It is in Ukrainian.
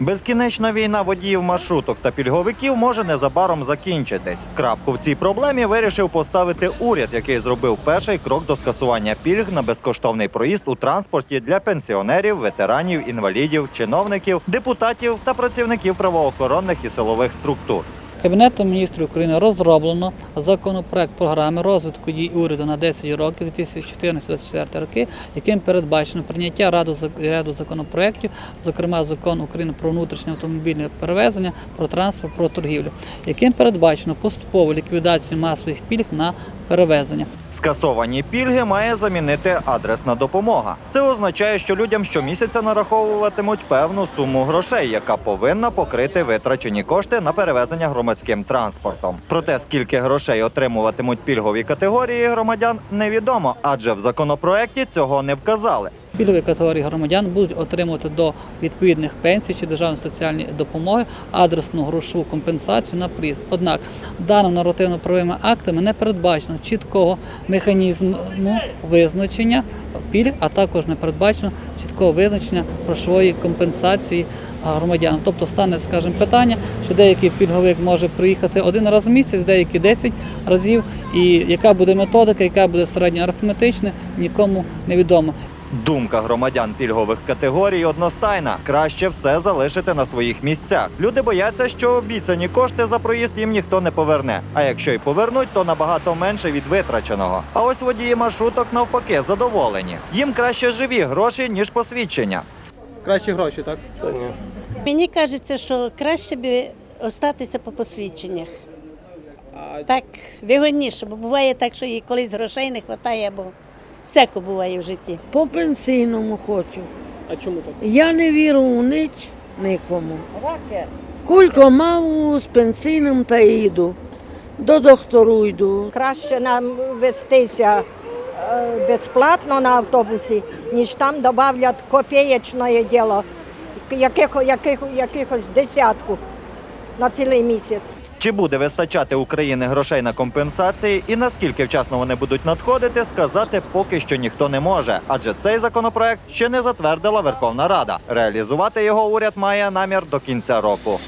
Безкінечна війна водіїв маршруток та пільговиків може незабаром закінчитись. Крапку в цій проблемі вирішив поставити уряд, який зробив перший крок до скасування пільг на безкоштовний проїзд у транспорті для пенсіонерів, ветеранів, інвалідів, чиновників, депутатів та працівників правоохоронних і силових структур. Кабінетом міністрів України розроблено законопроект програми розвитку дій уряду на 10 років 2014-2024 роки, яким передбачено прийняття раду ряду законопроєктів, зокрема закон України про внутрішнє автомобільне перевезення, про транспорт, про торгівлю, яким передбачено поступову ліквідацію масових пільг на перевезення. Скасовані пільги має замінити адресна допомога. Це означає, що людям щомісяця нараховуватимуть певну суму грошей, яка повинна покрити витрачені кошти на перевезення громадським транспортом. Про те, скільки грошей отримуватимуть пільгові категорії громадян, невідомо, адже в законопроекті цього не вказали. Пільгові категорії громадян будуть отримувати до відповідних пенсій чи державної соціальної допомоги адресну грошову компенсацію на приїзд. Однак даними нормативно-правовими актами не передбачено чіткого механізму визначення пільг, а також не передбачено чіткого визначення грошової компенсації громадянам. Тобто стане, скажімо, питання, що деякий пільговик може приїхати один раз в місяць, деякий 10 разів. І яка буде методика, яка буде середньо арифметична, нікому невідомо. Думка громадян пільгових категорій одностайна: краще все залишити на своїх місцях. Люди бояться, що обіцяні кошти за проїзд їм ніхто не поверне. А якщо й повернуть, то набагато менше від витраченого. А ось водії маршруток навпаки задоволені. Їм краще живі гроші ніж посвідчення. Кращі гроші, так? Мені кажеться, що краще би остатися по посвідченнях. А Так вигодніше, бо буває так, що і колись грошей не вистачає, або всяко буває в житті. По пенсійному хочу. а чому так? Я не вірю у ніч нікому. Кілько мав з пенсійним та йду. До доктору йду. краще нам вестися е, безплатно на автобусі, ніж там додають копієчне діло, яких, яких, якихось десятку на цілий місяць. Чи буде вистачати України грошей на компенсації і наскільки вчасно вони будуть надходити, сказати поки що ніхто не може, адже цей законопроект ще не затвердила Верховна Рада. Реалізувати його уряд має намір до кінця року.